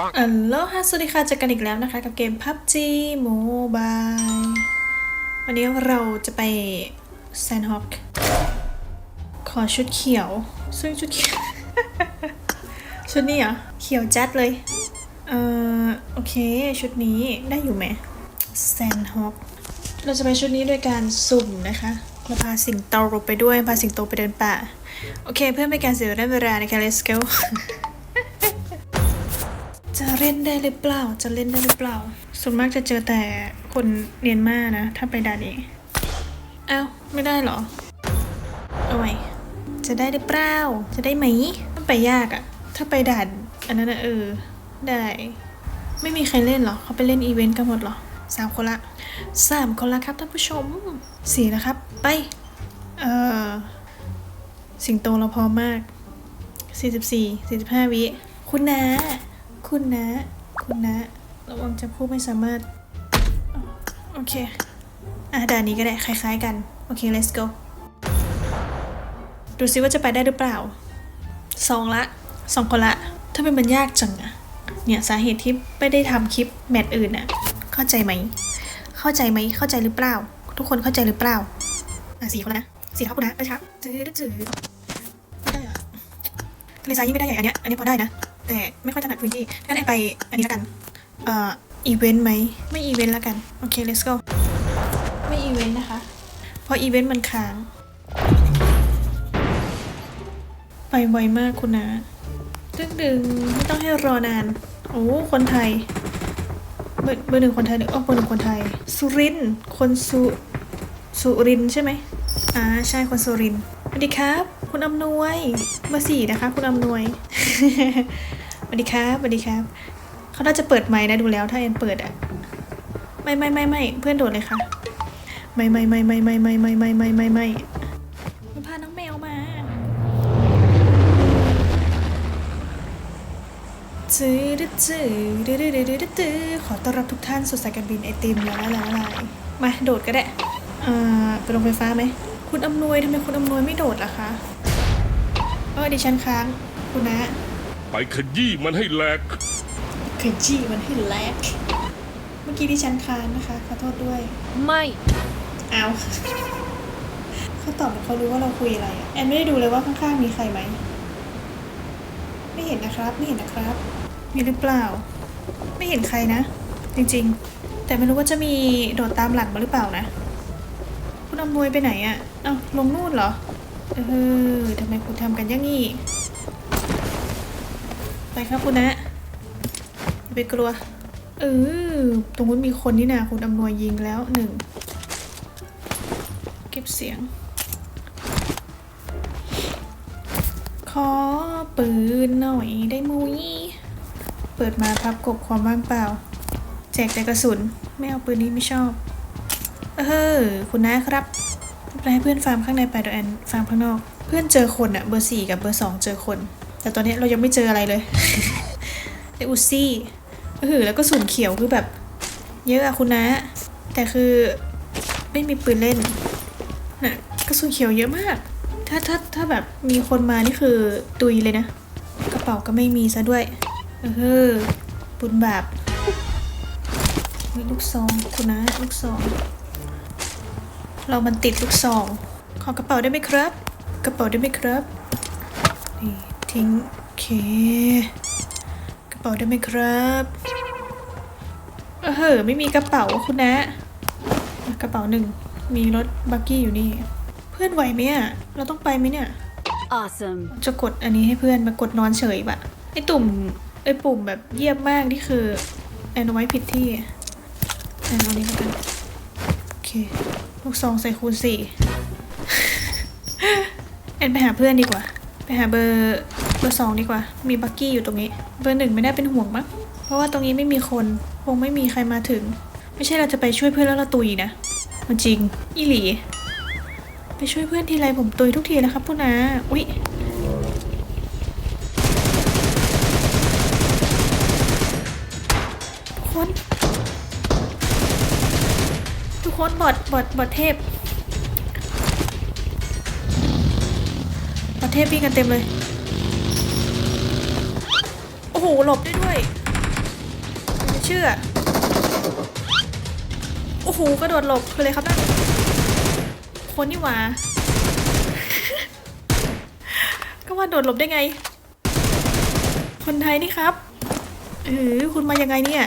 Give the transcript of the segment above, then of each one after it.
อัลโลฮะสวัสดีค่ะเจอกันอีกแล้วนะคะ กับเกม PUBG Mobile วันนี้เราจะไปแซนฮอกขอชุดเขียว ซึ่งชุดเขียว ชุดนี้เหรอ เขียวจัดเลย เอ่อ โอเค ชุดนี้ได้อยู่ไหมแซนฮอกเราจะไปชุดนี้ด้วยการสุ่มนะคะเราพาสิงโตไปด้วย พาสิงโตไปเดินป่า โอเค เพื่อไม่การเสียเวลานะคะ let's go เล่นได้หรือเปล่า จะเล่นได้หรือเปล่า ส่วนมากจะเจอแต่คนเรียนมานะ ถ้าไปด่านนี้อ้าวไม่ได้หรอ เอาไว้จะได้หรือเปล่า จะได้ไหมมันไปยากอะถ้าไปด่านอันนั้นนะเออ ได้ ไม่มีใครเล่นหรอ เขาไปเล่นอีเวนต์กันหมดหรอสามคนละสามคนละครับท่านผู้ชมสี่แล้วครับ ไป เออสิงโตเราพร้อมมากสี่สิบสี่สี่สิบห้าวิ คุณนะ คุณนะ คุณนะ ระวังจะพูดไม่สามารถ โอเค อะด่านนี้ก็ได้ คล้ายๆกัน โอเค let's go ดูซิว่าจะไปได้หรือเปล่าสองละสองคนละ ถ้าเป็นมันยากจังอะเนี่ยสาเหตุที่ไม่ได้ทำคลิปแมตช์อื่นอะเข้าใจไหม เข้าใจไหม เข้าใจหรือเปล่า ทุกคนเข้าใจหรือเปล่า อะสี่คนนะสี่ครับคุณนะไปครับจืดจืดไม่ได้เหรอทะเลทรายยิ่งไม่ได้ใหญ่อันเนี้ยอันนี้พอได้นะ แต่ไม่ค่อยถนัดพื้นที่งั้นไอไปอันนี้ละกัน เอ่อ อีเวนต์ไหม ไม่อีเวนต์ละกัน โอเค let's go ไม่อีเวนต์นะคะ เพราะอีเวนต์มันค้าง ไปไวมากคุณนะดึงดึงไม่ต้องให้รอนาน โอ้ คนไทย เบอร์เบอร์หนึ่งคนไทยหรืออ๋อเบอร์หนึ่งคนไทย สุริน คนสุ สุรินใช่ไหมอ่า ใช่ คนสุรินสวัสดีครับ คุณอำนวยเบอร์สี่นะคะ คุณอำนวยสวัสดีครับสวัสดีครับเขาน่าจะเปิดไมค์นะดูแล้วถ้าเอ็นเปิดอะไม่ไม่ไม่ไม่เพื่อนโดดเลยค่ะไม่ไม่ไม่ไม่ไม่ไม่ไม่ไม่ไม่ไม่ไม่มันพาน้องแมวมาจืดจืดดืดดืดดืดดืดขอต้อนรับทุกท่านสู่สายการบินไอติมแล้วละละละมาโดดก็ได้อ่าไปลงไฟฟ้าไหมคุณอำนวยทำไมคุณอำนวยไม่โดดล่ะคะ ออดิฉันค้างคุณนะไปขยี้มันให้แหลกขยี้มันให้แลก เมื่อกี้ดิฉันค้างนะคะขอโทษด้วยไม่ เอาเขาตอบเหมือนเขารู้ว่าเราคุยอะไรอะแอนไม่ได้ดูเลยว่าข้างๆมีใครไหมไม่เห็นนะครับไม่เห็นนะครับ มีหรือเปล่า ไม่เห็นใครนะ จริงๆ แต่ไม่รู้ว่าจะมีโดดตามหลังมาหรือเปล่านะ คุณอำนวยไปไหนอะเอ้าลงนู่นเหรอ เออทำไมคุณทำกันอย่างนี้ ไปครับคุณนะอย่าไปกลัว เออ ตรงนู้นมีคนนี่นาคุณอำนวยยิงแล้วหนึ่ง เก็บเสียง ขอปืนหน่อยได้มุย เปิดมาพับกบความว่างเปล่า แจกแต่กระสุน ไม่เอาปืนนี้ไม่ชอบ เออ คุณนะครับ ไปให้เพื่อนฟาร์มข้างในไปเดี๋ยวแอนฟาร์มข้างนอก เพื่อนเจอคนอะเบอร์สี่กับเบอร์สองเจอคน แต่ตอนนี้เรายังไม่เจออะไรเลยได้อุซี่เออแล้วก็สูนเขียวคือแบบ เยอะอะคุณนะ แต่คือไม่มีปืนเล่นน่ะกระสุนเขียวเยอะมาก ถ้าถ้าถ้าแบบมีคนมานี่คือตุยเลยนะ กระเป๋าก็ไม่มีซะด้วย เออบุญบาปมีลูกซองคุณนะลูกซอง เรามันติดลูกซอง ขอกระเป๋าได้ไหมครับ กระเป๋าได้ไหมครับนี่ทิ้งโอเค กระเป๋าได้ไหมครับเออเหอะไม่มีกระเป๋าคุณนะ กระเป๋าหนึ่งมีรถบักกี้อยู่นี่ เพื่อนไหวไหมอะเราต้องไปไหมเนี่ย awesome จะกดอันนี้ให้เพื่อนมากดนอนเฉยบะไอตุ่มไอปุ่มแบบเยี่ยมมากนี่คือแอนเอาไว้ผิดที่แอนเอานี้แล้วกันโอเค ลูกซองใส่คูณสี่แอนไปหาเพื่อนดีกว่า ไปหาเบอร์เบอร์สองดีกว่า มีบักกี้อยู่ตรงนี้ เบอร์หนึ่งไม่ได้เป็นห่วงมั้งเพราะว่าตรงนี้ไม่มีคนคงไม่มีใครมาถึง ไม่ใช่เราจะไปช่วยเพื่อนแล้วเราตุยนะมันจริง อีหลี ไปช่วยเพื่อนทีไรผมตุยทุกทีนะครับพูนาอุ๊ย บอดบอดบอดเทพบอดเทพวิ่งกันเต็มเลย โอ้โห หลบได้ด้วยไม่เชื่อ โอ้โห กระโดดหลบคืออะไรครับนั่นคนนี่หว่า ก็ว่าโดดหลบได้ไง คนไทยนี่ครับเออคุณมายังไงเนี่ย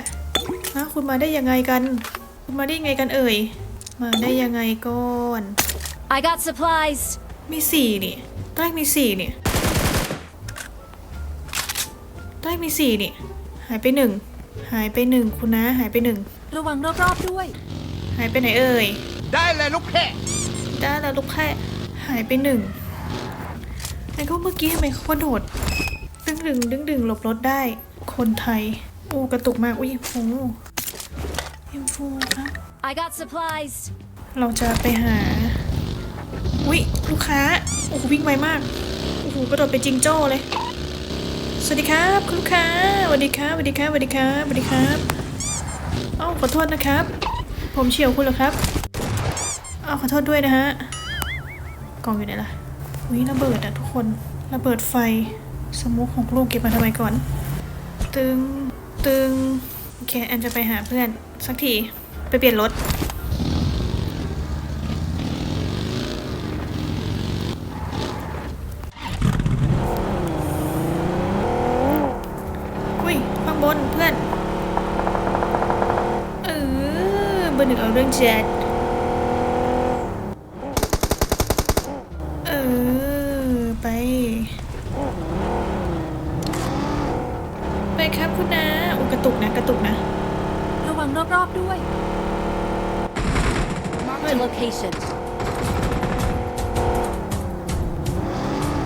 ฮะคุณมาได้ยังไงกัน คุณมาได้ยังไงกันเอ่ย มาได้ยังไงก่อน I got supplies. มีสี่นี่ใต้มีสี่นี่ใต้มีสี่นี่ หายไปหนึ่ง หายไปหนึ่งคุณนะหายไปหนึ่ง ระวังรอบๆด้วย หายไปไหนเอ่ย ได้เลยลูกแพะได้แล้วลูกแค่หายไปหนึ่งไอ้ก็เมื่อกี้ทำไมเขากระโดดดึงดึงดึงดึงหลบรถได้ คนไทย โอ้กระตุกมากอุ้ยโอ้ยิมฟูครับ I got supplies. เราจะไปหาอุ้ยลูกค้า โอ้โหวิ่งไวมาก โอ้โหกระโดดไปนจิงโจ้เลย สวัสดีครับคุณลูกค้าสวัสดีครับสวัสดีครับสวัสดีครับสวัสดีครับเอ้าขอโทษนะครับ ผมเฉียวคุณเหรอครับเอ้าขอโทษด้วยนะฮะ กล่องอยู่ไหนล่ะอุ้ยระเบิดอะทุกคน ระเบิดไฟ สมุกของลูกเก็บมาทำไมก่อน ตึง ตึง โอเค แอนจะไปหาเพื่อนสักที ไปเปลี่ยนรถ อุ้ย ข้างบนเพื่อน เออเบอร์หนึ่งเอาเรื่องแจ๊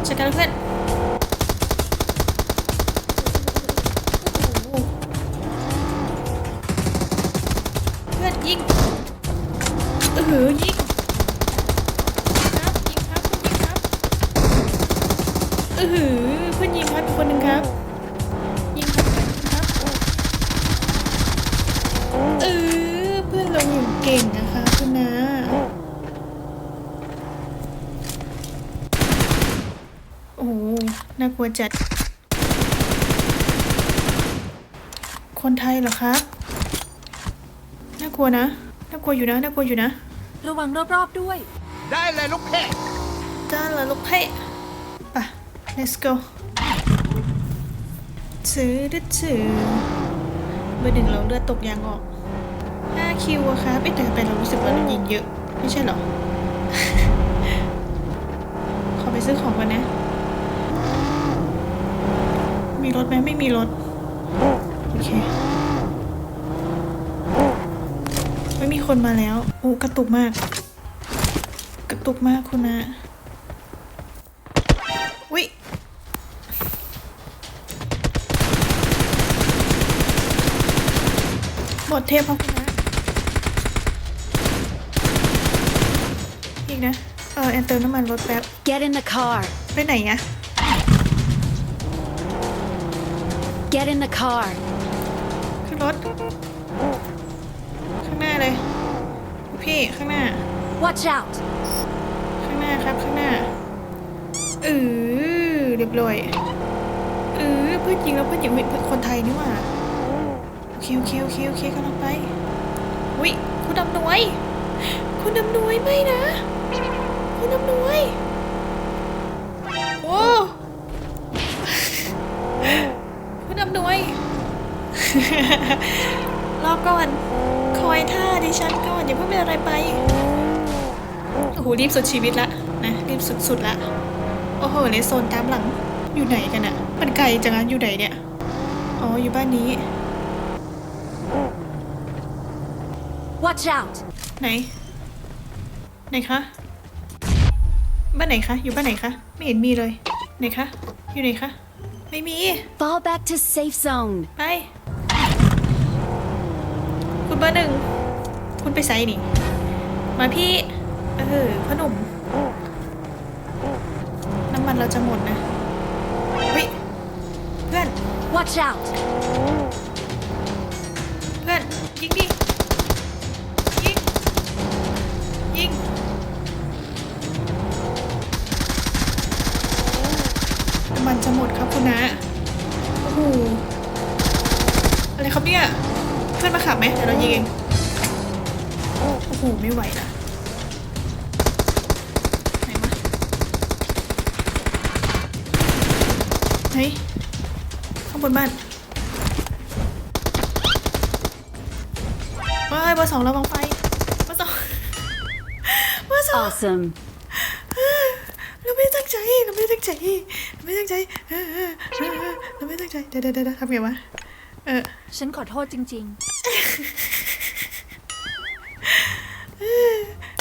จัดการเพื่อนเพื่อนยิงเออยิงครับยิงครับเพื่อนยิงครับเออเพื่อนยิงครับอีกคนหนึ่งครับ น่ากลัวจัดคนไทยเหรอครับ น่ากลัวนะ น่ากลัวอยู่นะ น่ากลัวอยู่นะ ระวังรอบๆด้วย ได้เลยลูกแพะจ้าละลูกเพ่ไป let's go ซื้อดื้อซื้อเบอร์หนึ่งเราเลือดตกยางออก5คิวอะครับไอ้แต่ไปเรารู้สึกว่าเรายิงเยอะ ไม่ใช่เหรอ ขอไปซื้อของก่อนนะ มีรถไหมไม่มีรถ โอเค ไม่มีคนมาแล้ว โอ้กระตุกมาก กระตุกมากคุณนะวิหมดเทพครับคุณนะอีกนะ เออแอนเติมน้ำมันรถแป๊บ Get in the car. ไปไหนอะ Get in the car. ขึ้นรถ ข้างหน้าเลย พี่ข้างหน้า Watch out. ข้างหน้าครับข้างหน้าเออเรียบร้อยเออเพื่อนยิงแล้วเพื่อนยิงเฮ้ยเพื่อนคนไทยนี่หว่าโอเคโอเคโอเคโอเคกำลังไปวิคุณดำนวย คุณดำนวยไม่นะ คุณดำนวยโอ้ ดำนวย รอก่อน คอยท่าดิฉันก่อนอย่าเพิ่งเป็นอะไรไป โอ้โหรีบสุดชีวิตละนะรีบสุดๆละ โอ้โหเลสโซนตามหลัง อยู่ไหนกันอะมันไกลจังอะอยู่ไหนเนี่ย อ๋ออยู่บ้านนี้ Watch out. ไหน ไหนคะ บ้านไหนคะ อยู่บ้านไหนคะ ไม่เห็นมีเลย ไหนคะ อยู่ไหนคะ ไม่มี Fall back to safe zone. ไป คุณเบอร์หนึ่ง คุณไปไซนี่ มาพี่ เออพ่อหนุ่ม น้ำมันเราจะหมดนะเฮ้ยเพื่อน Watch out. เพื่อนยิงดิ นะโอ้โหอะไรครับเนี่ยเพื่อนมาขับไหมเดี๋ยวเรายิงเองโอ้โหไม่ไหวละไหนวะเฮ้ยข้างบนบ้านเฮ้ยเบอร์สองระวังไฟเบอร์สองเบอร์สอง Awesome. เราไม่ได้ตั้งใจเราไม่ได้ตั้งใจเราไม่ได้ตั้งใจเออเออเออเออเราไม่ได้ตั้งใจเดี๋ยวเดี๋ยวเดี๋ยวทำไงวะเออฉันขอโทษจริง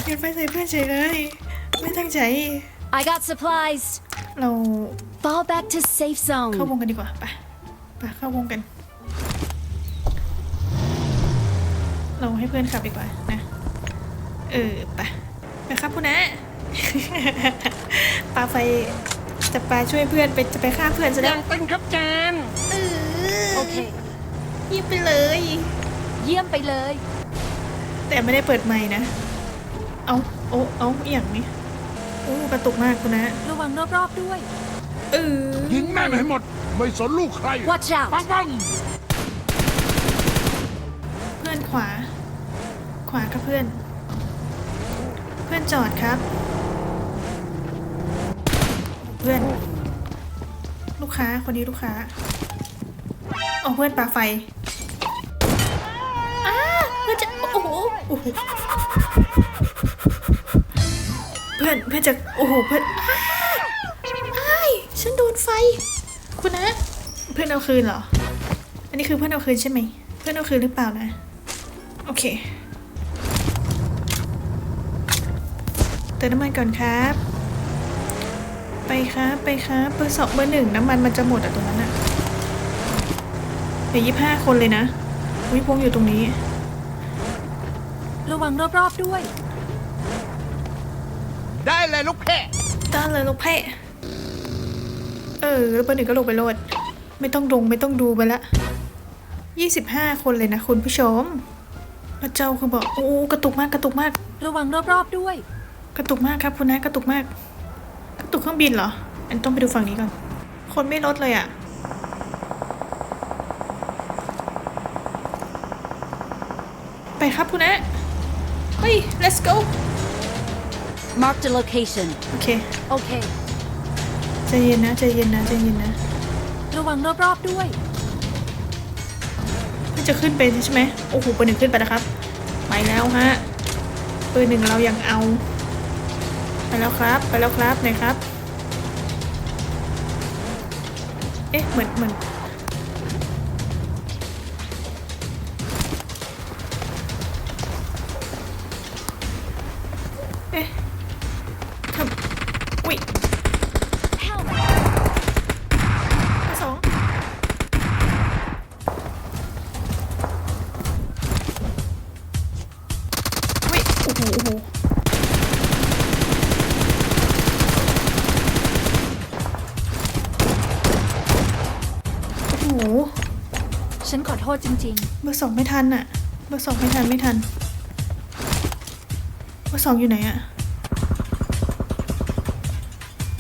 เปลี่ยนไฟใส่เพื่อนเฉยเลย ไม่ตั้งใจๆ I got supplies. เรา Fall back to safe เข้า zone. วงกันดีกว่าไปไปเข้าวงกัน เราให้เพื่อนขับดีกว่านะ เออไปไปครับคุณนะ ปาไฟจะปาช่วยเพื่อนไปจะไปฆ่าเพื่อนจะได้ยังตึงครับจานเออโอเค ยิบไปเลย เยี่ยมไปเลย แต่ไม่ได้เปิดไมค์นะ เอาโอ้เอาอหย่างนี้โอ้กระตุกมากคุณนะระวังรอบๆด้วย เออยิงแม่งให้หมด ไม่สนลูกใคร Watch out. ปังปังเพื่อนขวา ขวากับเพื่อน เพื่อนจอดครับ เพื่อน ลูกค้าคนนี้ลูกค้าเอาเพื่อนปาไฟอ้าเพื่อนจะโอ้โหโอ้โหเพื่อนเพื่อนจะโอ้โหเพื่อนอ้าอ้ายฉันโดนไฟ คุณนะ เพื่อนเอาคืนเหรอ อันนี้คือเพื่อนเอาคืนใช่ไหมเพื่อนเอาคืนหรือเปล่านะ โอเคเติมน้ำมันก่อนครับ ไปครับไปครับเบอร์สองเบอร์หนึ่งน้ำมันมันจะหมดอะตรงนั้นอะเดี๋ยวยี่ห้าคนเลยนะวิพงอยู่ตรงนี้ ระวังรอบๆด้วย ได้เลยลูกเพจต้านเลยลูกเพ่เออแล้วเบอร์หนึ่งก็ลงไปโหลด ไม่ต้องลงไม่ต้องดูไปละยี่สิบห้าคนเลยนะคุณผู้ชมแล้วเจ้าคือบอกโอ้กระตุกมากกระตุกมาก ระวังรอบๆด้วย กระตุกมากครับคุณนะกระตุกมากกระ ตุกเครื่องบินเหรอ อันต้องไปดูฝั่งนี้ก่อน คนไม่ลดเลยอะ่ะ ไปครับคุณนะเฮ้ย let's go Marked a location. โอเค Okay. ใจเย็นนะ ใจเย็นนะ ใจเย็นนะ ระวังรอบๆด้วยมันจะขึ้นไปใช่ไหม โอ้โหเบอร์หนึ่งขึ้นไปแล้วครับ ไปแล้วฮะเบอร์หนึ่งเรายังเอาไป แล้วครับ ไปแล้วครับไหนครับ เอ๊ะ เหมือนเหมือน โทษจริง เบอร์สองไม่ทันอะเบอร์สองไม่ทันไม่ทัน เบอร์สองอยู่ไหนอะ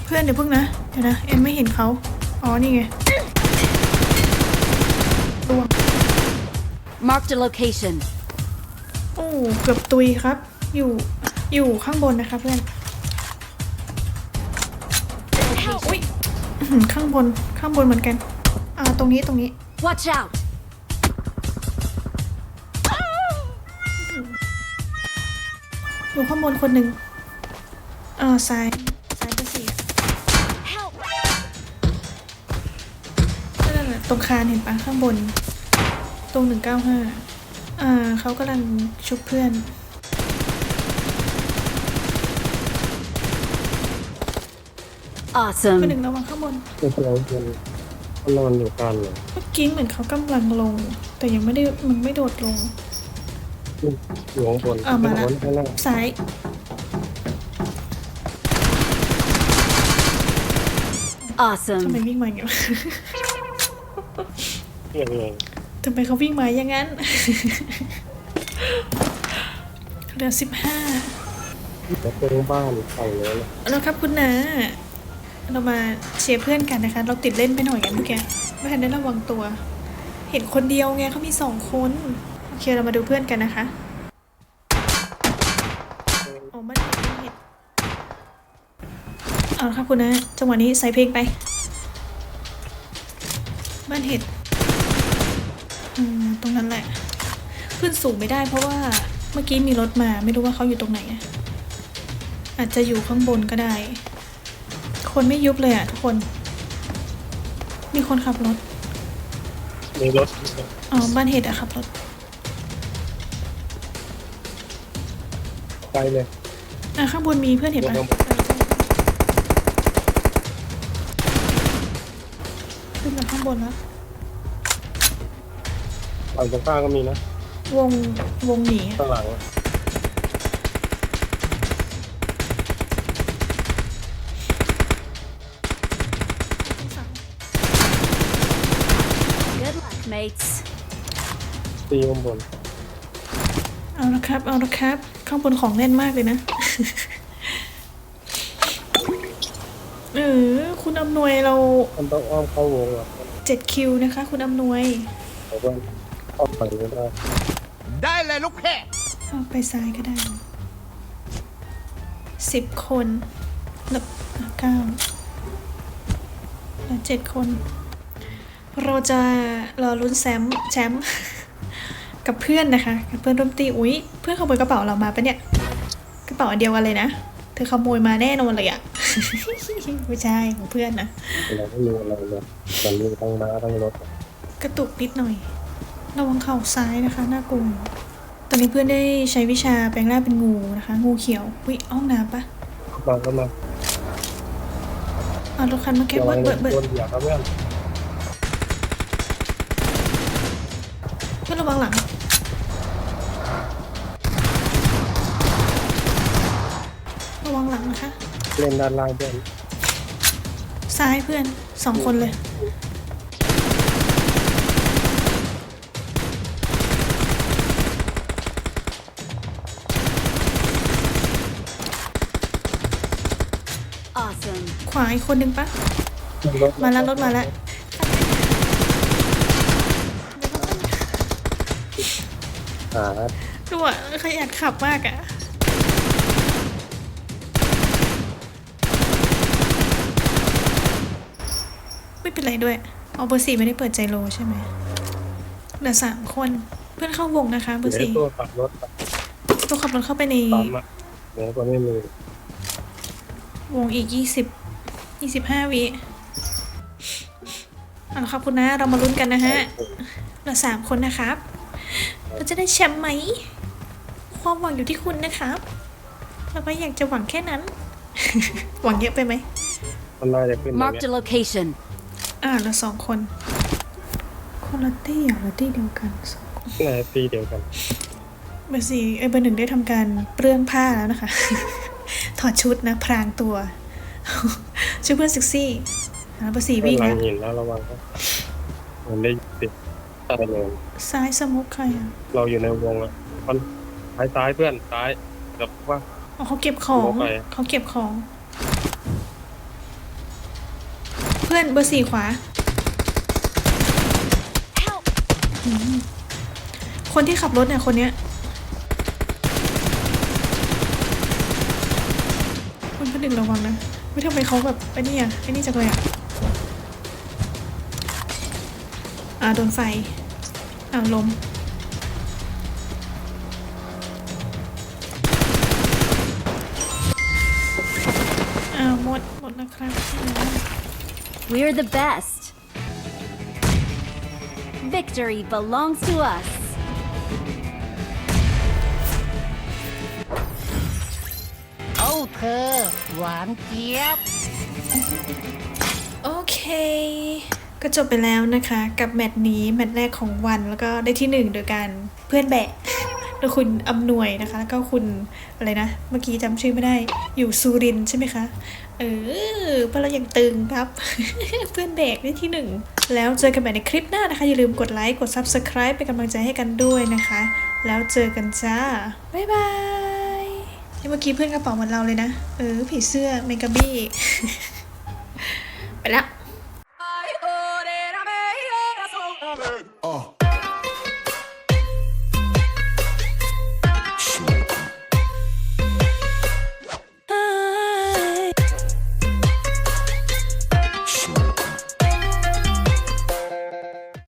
เพื่อนเดี๋ยวเพิ่งนะ เดี๋ยวนะ เอ็มไม่เห็นเขา อ๋อ นี่ไงรวงๆ Marked a location. โอ้เกือบตุยครับ อยู่ อยู่ข้างบนนะคะเพื่อนอุ้ยอื้อหือข้างบน ข้างบนเหมือนกัน อ่า ตรงนี้ ตรงนี้ Watch out. อยู่ข้างบนคนหนึ่งเออซ้ายซ้ายก็สี่ Help. นั่นแหละตรงคานเห็นปะข้างบน ตรงหนึ่งเก้าห้าอ่าเขากำลังชุบเพื่อนเพื่อนห Awesome. นึ่งระวังข้างบนไม่ใช่เอาคนเขานอนอยู่กันเลยเมื่อกี้เหมือนเขากำลังลง แต่ยังไม่ได้มันไม่โดดลง อยู่ข้างบนอ่ามาละ ข้างบนข้างล่างซ้ายทำ Awesome. ไมวิ่งมาอย่างนี้วะเองเองทำไมเขาวิ่งมาอย่างนั้น เหลือสิบห้าแล้วเป็นบ้านฝั่งโน้นนะแล้วครับคุณนาเรามาเชียร์เพื่อนกันนะคะ เราติดเล่นไปหน่อยกันเมื่อกี้ไม่ทันได้ระวังตัว เห็นคนเดียวไงเขามีสองคนเโอเคเรามาดูเพื่อนกันนะคะโอ้มันเห็ดมันเห็ดเอาละครับคุณนะ จังหวะนี้ใส่เพลงไปบ้านเห็ดอืมตรงนั้นแหละ ขึ้นสูงไม่ได้เพราะว่าเมื่อกี้มีรถมาไม่รู้ว่าเขาอยู่ตรงไหนอะอาจจะอยู่ข้างบนก็ได้ คนไม่ยุบเลยอะทุกคน มีคนขับรถ มีรถอ๋อบ้านเห็ดอะขับรถ ไปเลยอะข้างบนมีเพื่อนเห็นปะเดี๋ยวขึ้นมาข้างบนแล้วฝั่งตรงข้างก็มีนะ วงวงหนีอะข้างหลัง Good luck, mates. ตีข้างบนเอาละครับ เอาละครับ ข้างบนของแน่นมากเลยนะ เออ คุณอำนวยเรามันต้องอ้อมเข้าวงอะ7คิวนะคะ คุณอำนวยแต่ว่าเข้าฝั่งไม่ได้ได้เลยลูกแค่เอาไปซ้ายก็ได้สิบคนแล้วอะเก้าแล้วเจ็ดคน เราจะรอลุ้นแซมแชมป์ กับเพื่อนนะคะกับเพื่อนร่วมตีอุ๊ยเพื่อนขโมยกระเป๋าเรามาปะเนี่ยกระเป๋าอันเดียวกันเลยนะเธอขโมยมาแน่นอนเลยอะไม่ใช่ของเพื่อนนะเราไม่มีอะไรเลยมันมีทั้งม้าทั้งรถกระตุกนิดหน่อยระวังเข่าซ้ายนะคะน่ากลัวตอนนี้เพื่อนได้ใช้วิชาแปลงร่างเป็นงูนะคะ งูเขียววิห้องน้ำปะมาก็มาเอารถคันมาเก็บระวัเบิงดเบิดโดเบิดนเหยียบครับเพื่อนเพื่อนระวังหลัง เล่นด้านล่างเพื่อนซ้ายเพื่อนสองคนเลย Awesome. ขวาอีกคนหนึ่งปะมาแล้วรถมาแล้วหาดูอะขยันขับมากอะ เป็นไรด้วยเอาเบอร์สี่ไม่ได้เปิดใจโลใช่ไหมเหลือสามคนเพื่อนเข้าวงนะคะเบอร์เดี๋ยวสี่ตัวขับรถตัวขับรถเข้าไปในปั๊มอะเดี๋ยวก็ไม่มีวงอีกยี่สิบยี่สิบห้าวิเอาละครับคุณนะเรามาลุ้นกันนะฮะเหลือสามคนนะครับ เราจะได้แชมป์ไหม ความหวังอยู่ที่คุณนะครับเราก็อยากจะหวังแค่นั้น หวังเยอะไปไหมมันน่าจะขึ้นตรง Marked เนี้ a ย location. อ่าเราสองคนคนละตี้อะละตี้เดียวกันสองคนน่าจะตีเดียวกันเบอร์สี่เอ้ยเบอร์หนึ่งได้ทำการเปลื้องผ้าแล้วนะคะ ถอดชุดนะพรางตัวชื่อเพื่อนเซ็กซี่อ่าเบอร์สี่วิ่งหลัแล้งวหินแล้วระวังครับมันได้ติดใต้เลยซ้ายสมุกใครอะเราอยู่ในวงอะมันซ้ายซ้ายเพื่อนซ้ายแบบว่า อ๋อเขาเก็บของหัวไป เขาเก็บของ พื่อนเบอร์สี่ขวา Help! คนที่ขับรถเนี่ย คนเนี้ยคุณพนึกระวังนะไม่ทำไมเขาแบบไอ้นี่อะไอ้นี่จังเลยอะอ่าโดนไฟอ่าลมอ่าหมด หมดแล้วครับ We're the best. Victory belongs to us. เอาเธอ หวานเจี๊ยบ โอเค ก็จบไปแล้วนะคะ กับแมตช์นี้ แมตช์แรกของวันแล้วก็ได้ที่หนึ่งโดยการเพื่อนแบะ โดยคุณอำนวยนะคะ แล้วก็คุณอะไรนะ เมื่อกี้จำชื่อไม่ได้ อยู่ซูรินใช่ไหมคะ เออเพราะเรายังตึงครับ เพื่อนแบกได้ที่หนึ่ง แล้วเจอกันใหม่ในคลิปหน้านะคะ อย่าลืมกดไลค์ กด Subscribe เป็นกำลังใจให้กันด้วยนะคะ แล้วเจอกันจ้า บ๊ายบายนี่เมื่อกี้เพื่อนกระเป๋าเหมือนเราเลยนะ เออผีเสื้อเมกาบี้ ไปแล้ว